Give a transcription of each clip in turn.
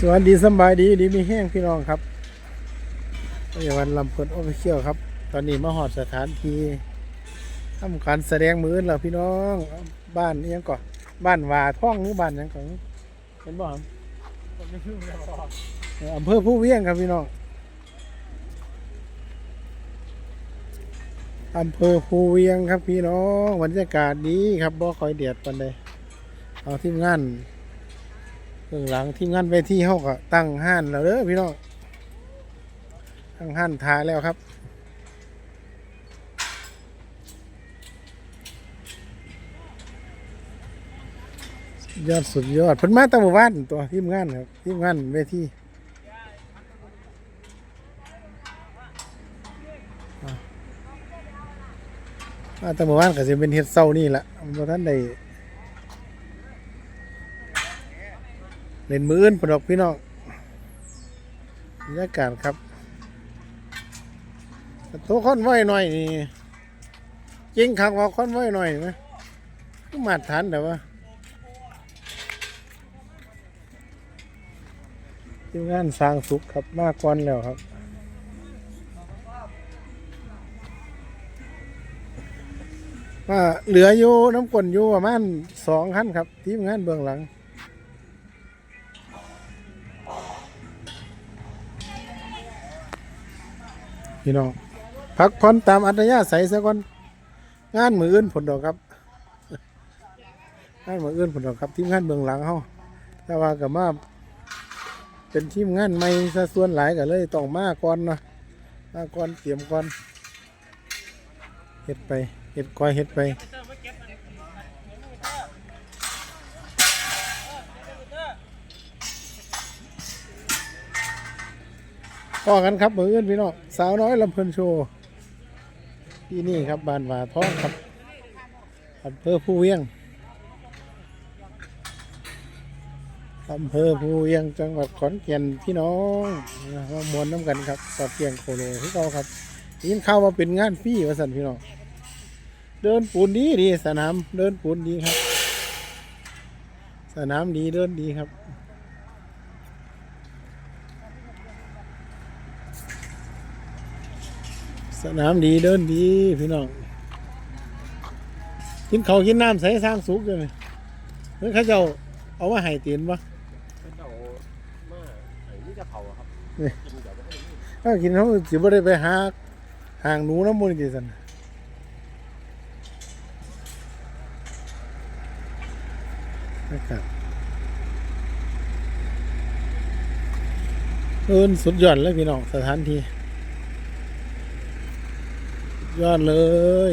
สวัสดีสบายดีดีมีแห้งพี่น้องครับอยวันลำเพลินโอเชียลครับ ตอนนี้มาหอดสถานที่ทำการแสดงมือแล้วพี่น้องบ้านนี้ยังก่อนบ้านวาท่องหรือบ้านยังก่อนเห็นบ่ครับอออำเภอผู้เวียงครับพี่น้องอำเภอภูเวียงครับพี่น้องบรรยากาศดีครับบ่คอยเดียดปันใดเอาทีมงาน เบื้องหลังทีมงานเวทีเขาก็ตั้งห้านแล้วเด้อพี่น้องตั้งห้านทาแล้วครับยอดสุดยอดเพิ่นมาตั้งหมู่บ้านตัวทีมงานครับทีมงานเวทีอะมาตั้งหมู่บ้านก็จะเป็นเฮ็ดเศร้านี่แหละบ่ท่านได้ เล่นมืออื่นปดอกพี่น้องบรรยากาศครับโตัวค้อนไหวหน่อยนี่จริงคักว่าค้อนไหวหน่อยนะก็มาตรฐานแต่ว่าทีมงานสร้างสุขครับมากกวนแล้วครับว่าเหลืออยู่น้ำกลนอยู่ประมาณสองคันครับ ทีมงานเบื้องหลัง พี่น้องพักผ่อนตามอัธยาศัยซะก่อนงานมืออื่นผลดอกครับงานมืออื่นผลดอกครับทีมงานเบื้องหลังเขาแต่ว่ากับมาเป็นทีมงานไม่ซะส่วนหลายก็เลยต้องมาก่อนเนาะมาก่อนเตรียมก่อนเห็ดไปเห็ดก้อยเห็ดไป พอกันครับมืออื่นพี่น้องสาวน้อยลำเพลินโชว์ที่นี่ครับบ้านวาท้องครับอำเภอผู้เวียงอำเภอภูเวียงจังหวัดขอนแก่นพี่น้องมามวนน้ำกันครับสอดเกียงโคโลที่เขาครับยินเข้ามาเป็นงานฟรีวสันพี่น้องเดินปูนดีดีสนามเดินปูนดีครับ สนามดีเดินดีครับ สนามดีเดินดีพี่น้อง กินเขาวกินน้ำใส่สร้างสุกเลยเฮ้ยเขาเจ้าเอามาให้ตีนปะเป็นเอามาไอ้นี่จะเผาอะครับนี่กินเดี๋ยวไม่ให้ถ้ากินเขาสิบ่ได้ไปหาห่างหนูน้ำมันกี่สันนะครับเอินสุดยอดเลยพี่น้องสถานที่สุด ยอดเลย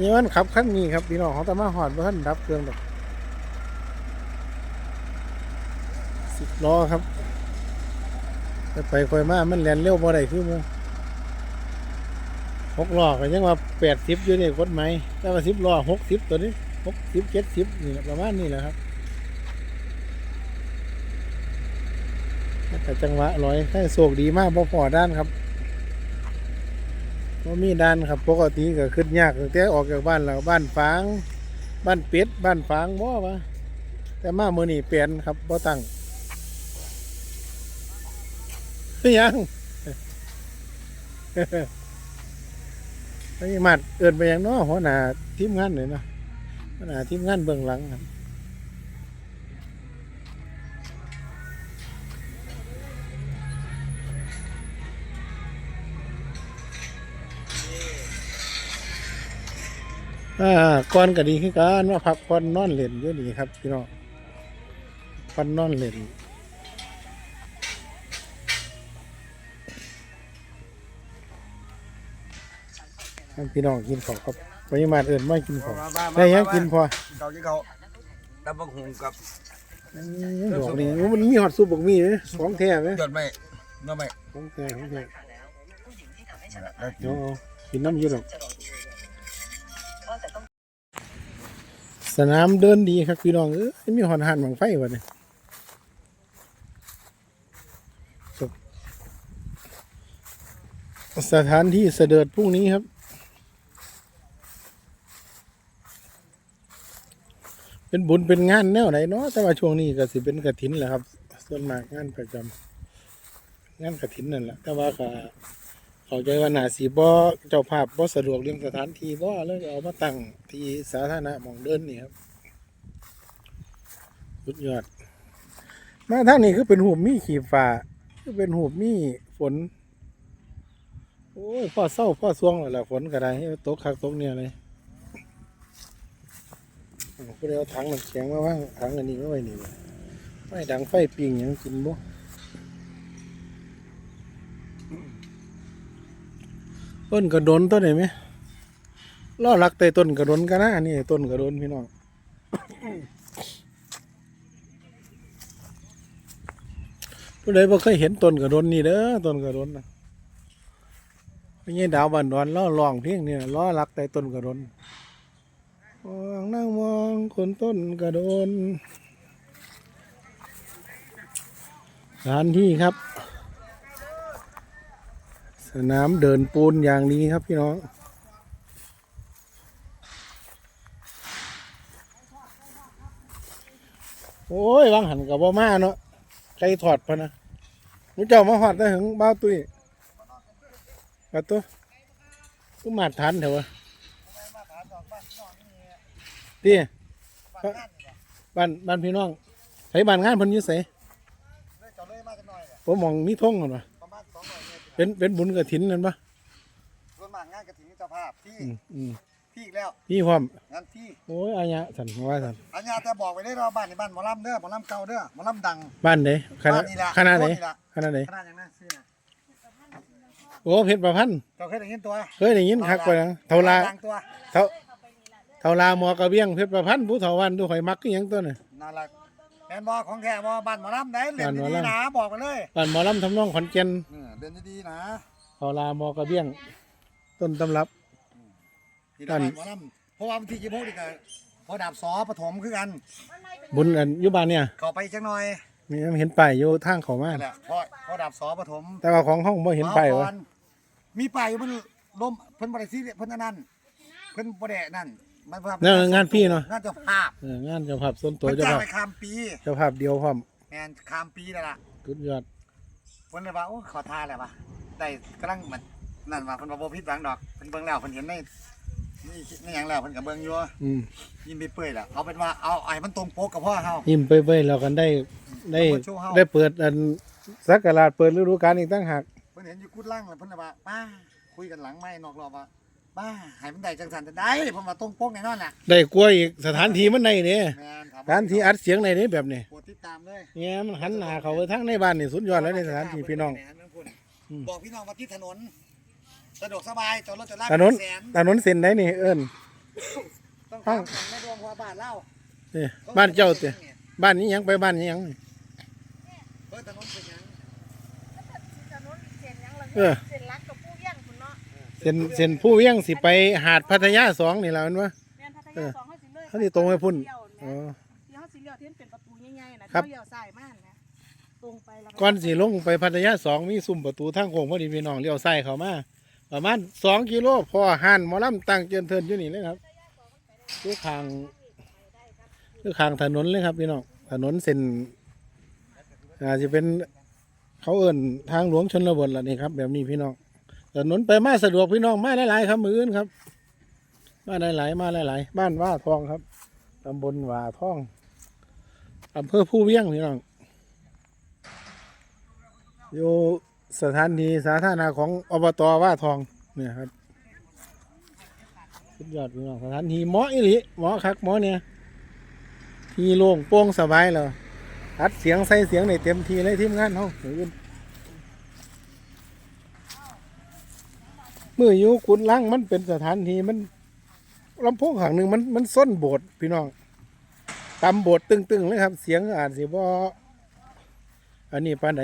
นี่มันขับขั้นนี้ครับพี่น้องเขาแต่มาหอดเพราะท่านดับเครื่องดอกสิบล้อครับไปไปค่อยมามันแลนเร็วบ่ได้คือหมูหกล้อก็ยังว่าแปดสิบอยู่นี่กฎหมายแต่ว่าสิบล้อหกสิบตัวนี้หกสิบเจ็ดสิบนี่ประมาณนี้แหละครับแต่จังหวะร้อยให้โศกดีมากพอพอด้านครับ ว่ามีด้านครับปกติก็ขึ้นยากตั้งแต่ออกจากบ้านเราบ้านฟาง บ้านเป็ดบ้านฟางบ่วะแต่มาเมื่อนี่เปลี่ยนครับบ่ตั้งยังไม่มัดเอินไปยังเนาะหัวหน้าทีมงานเลยนะหัวหน้าทีมงานเบื้องหลังครับ อ่าก่อนก็ดีคือการว่าพักผ่อนนอนเล่นอยู่นี่ครับพี่น้องพัอนนอนเล่นให้พี่น้องกินของครับปริมาณอื่นไม่กินของได้ยังกินพอเขาที่เขาดับบังหุงกับอืมดอกนี่โอ้มันมีหอดซุปบักมีเลยของแท้ไหมยอดไม่น้อไม่ของแท้ของแท้ได้กินเดี๋ยวเอากินน้ำเยอะหรอก สนามเดินดีครับพี่น้องเอ้ยมีหอนหันบังไฟวะเนี่ยสถานที่เสด็จพรุ่งนี้ครับ เป็นบุญเป็นงานแนวไหนเนาะแต่ว่าช่วงนี้ก็สิเป็นกระถินแหละครับ ส่วนมากงานประจำงานกระถินนั่นแหละแต่ว่าก็ เข้าใจว่าหนาสีบ่เจ้าภาพบ่สะดวกเรื่องสถานที่บ่เลยเอามาตั้งที่สาธารณะหมองเดินนี่ครับสุดยอด มาทางนี้คือเป็นหูมีขีฟ้าคือเป็นหูมีฝน โอ้ยพ่อเศร้าพ่อสวงแล้วล่ะฝนก็ได้ตกคักตกเนี่ยเลยอ้าวผู้ใดเอาถังน้ำแข็งมาว่างถังอันนี้ไมาไหวนี่ไม่ดังไฟปิงหยังกินบ่ ต้นกระโดนต้นไหนไหมล่อรักแต่ต้นกระโดนกันนะนี่ต้นกระโดนพี่น้องผู้ใดบ่เคยเห็นต้นกระโดนนี่เด้อต้นกระโดนนะไม่ใช่ดาวบันดอนล่อร้องเพลงเนี่ยล้อรักแต่ต้นกระโดนมองนั่งมองคนต้นกระโดนสถานที่ครับ สนามเดินปูนอย่างนี้ครับพี่น้องโอ้ยวางหันกับบ่มาเนาะไก่ถอดพะนะมุเจ้ามาหอดได้ถึงบ้าตุ้ยกระตัวกูมาทันเถอะวะตีบ้านบ้านพี่น้องไผบ้านงานเพิ่นอยู่ไสจอดเลยมากันหน่อยเสียผมมองมีท่งกันวะปรอ เมตรเป็นเป็นบุญกระถินนั่นปะส่วนมากงานกระถิ่นเจ้าภาพที่อืมอืมที่อีกแล้วพี่พร้อมงานที่โอ้ยอายะสันว่าสันอันนี้แต่บอกไว้ได้เราบ้านในบ้านหมอลำเด้อหมอลำเก่าเด้อหมอลำดังบ้านไหนคณะบ้านนี่แหละคณะไหนนี่แหละคณะไหนขนาดอย่างนั้นซื้อนะโอ้เพชรประพันธ์เจ้าเคยได้ยินตัวเคยได้ยินคักไปนะเท่าลาดังตัวเท่าเท่าลาหมอกระเบี้ยงเพชรประพันธ์ผู้เฒ่าวันดูข่อยมักก็ยังตัวน่ะนั่นแหละ แมนบอของแท้บอบ้านหมอลำไหนเล่นบ้านหมอดีลำๆนะบอกไปเลยบ้านหมอลำทำนองขอนแก่นเออเล่นดีๆนะเท่าลาหมอกระเบี้ยง ต้นตำรับ ที่บ้านหมอลำเพราะว่าวันที่ยี่สิบหกนี่ก็พอดาบสอปฐมคือกัน บุญอันอยุบานเนี่ยเข้าไปจังหน่อยมีเห็นป้ายอยู่ทางเขามานั่นแหละพอพอดาบสอปฐมแต่ว่าของห้องบ่เห็นป้ายวะก่อนมีป้ายอยู่มันล้มเพิ่นบ่ได้ซีเรียสเพิ่นอันนั่นเพิ่นบ่ได้นั่น มันเพิ่นั่นงานพี่เนาะงานเจ้าภาพเอองานเจ้าภาพส่วนตัวเพิ่นเจ้าจ้างภาพไปข้ามปีเจ้าภาพเดียวพร้อมแม่นข้ามปีนั่นล่ะสุดยอดเพิ่นเลยว่าโอ้ขอทานแล้วว่ะได้กำลังมันนั่นว่าเพิ่นว่าบ่ผิดหวังดอกเพิ่นเบิ่งแล้วเพิ่นเห็นในนี่นี่หยังแล้วเพิ่นก็เบิ่งอยู่อืมยิ้มไปเปื่อยแล้วเอาเป็นว่าเอาไอ้มันตรงโป๊กกับพ่อเฮา ยิ้มไปไปๆแล้วกันได้ได้เอามาโชว์เฮาได้เปิดอันสักการะเปิดฤดูกาลอีกตั้งหาก เพิ่นเห็นอยู่กุดล่างแล้วเพิ่นเลยว่าป้าคุยกันหลังไม้นอกรอบว่า ป้าให้มันได้จังซั่นจะได้เพิ่นว่าตรงโป๊กแน่นอนน่ะได้กล้วยอีกสถานที่มันในนี่แม่นถมสถานที่อัดเสียงในนี้แบบนี้โปรดติดตามเลยเนี่ยมันหันหน้าเขาไปทางในบ้านนี่สุดยอดแล้วในสถานที่พี่น้อง อืม บอกพี่น้องว่าที่ถนนสะดวกสบายจอดรถจอดลาถนนแสนถนนเส้นไหนนี่เอิ้น ต้องห้อทางงไม่รวมหัวบ้านเล่านี่บ้านเจ้าเตะบ้านนี้ยังไปบ้านนี้ยัง เออถนนเป็นหยังถนนเส้นหยังล่ะเออ เส้นเส้นผู้เวียงสิไปหาดพัทยาสองนี่แหละมันวะ แม่นพัทเอยาอสองเขาสิเลยเขาสิตรงไปพุ่น เลี้ยวอ๋อ ที่เขาสิเลี้ยวที่มันเป็นประตูใหญ่ๆนะครับ เขาเลี้ยวซ้ายมากนะตรงไปแล้วก่อนสิลงไปพัทยาสองมีซุ้มประตูทางโค้งพอดีพี่น้องเลี้ยวซ้ายเข้ามาประมาณสองกิโลพอหันหมอลำตั้งเจินเทินอยู่นี่เลยครับอยู่ข้างอยู่ข้างถนนเลยครับพี่น้องถนนเส้นอาจจะเป็นเขาเอิ่นทางหลวงชนบทล่ะนี่ครับ แบบนี้พี่น้อง ถนนไปมาสะดวกพี่น้องมาหลายๆครับมืออื่นครับ มาหลายๆมาหลายๆบ้านว่าทองครับตำบลว่าทองอำเภอผู้เวียงพี่น้องอยู่สถานีสาธารณะของอบตว่าทองเนี่ยครับสุดยอดพี่น้องสถานีหมออิลิหมอคักหมอเนี่ยที่โล่งโปร่งสบายเลยอัดเสียงใส่เสียงในเต็มทีเลยทีมงานเขาเดี๋ยวอื่ มืออยู่กุดล่างมันเป็นสถานที่มันลำโพงหางหนึ่งมันมันส้นโบสพี่น้องตำโบสตึงๆเลยครับ เสียงอาจสิบ่อันนี้ปานไหน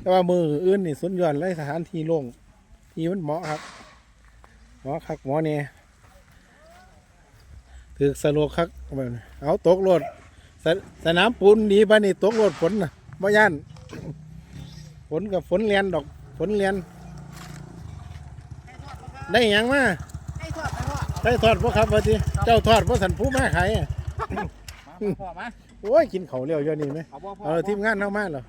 แต่ว่ามืออื่นนี่สุดยอดเลยสถานที่โล่งที่มันเหมาะครับเหมาะคักหมอเนี่ยถือสโลคักแบบเอาตกรถสสนามปูนดีปานนี่ตกรถฝนนะบ่ย่านฝนกับฝนเรียนดอกฝนเรียน ได้หยังมาให้ทอดให้ทอดได้ทอดพ่ครับว่าทีเจ้าทอดพ่สันผู้มาขายอะมาพ่อมาโอ้ยกินเขาวเลี้ยวเดี๋ยวนี้ไหมเอาบ่พ่อเออทีมงานเข้ามาเหรอ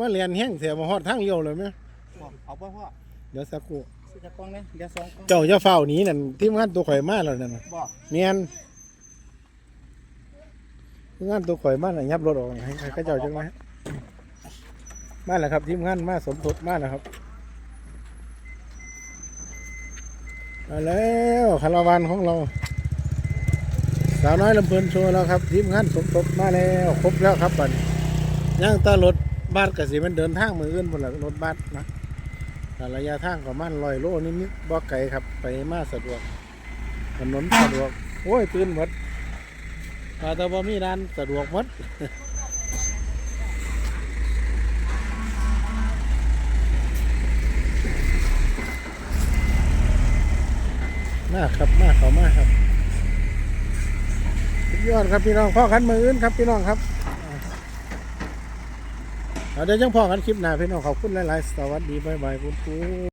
มาเรียนแห้งเสียมาฮอดทางเลี้ยวเลยไหมเอาบ่พ่อเดี๋ยวสักครู่ซื้อจากกล้องเลยเดี๋ยวสองกล้องเจ้าจะเฝ้าหนีนั่นทีมงานตัวข่อยมาแล้วนั่นน่ะบ่เนียนทีมงานตัวข่อยมาน่ะยับรถออกให้ให้เขาเจ้าจังไหมมาแล้วครับทีมงานมาสมทบมาแล้วครับ มาแล้วคาราวานของเรา สาวน้อยลำเพลินโชว์แล้วครับทีมงานสมทบมาแล้วครบแล้วครับบัดนี้ย่างตารถบัสกสิมันเดินทางมืออื่นบนหลังรถบัสนะระยะทางประมาณร้อยโลนิดๆบ่ไกลครับ ไปมาสะดวกถนนสะดวก โอ้ย ตื่นหมดว่าแต่ว่ามีร้านสะดวกหมด มากครับมากเขามากครับยอดครับพี่น้องพ่อขันมืออื่นครับพี่น้องครับเอาเดี๋ยวยังพ่อกันคลิปหน้าพี่น้องขอบคุณหลายๆสวัสดีบายบายคุณครู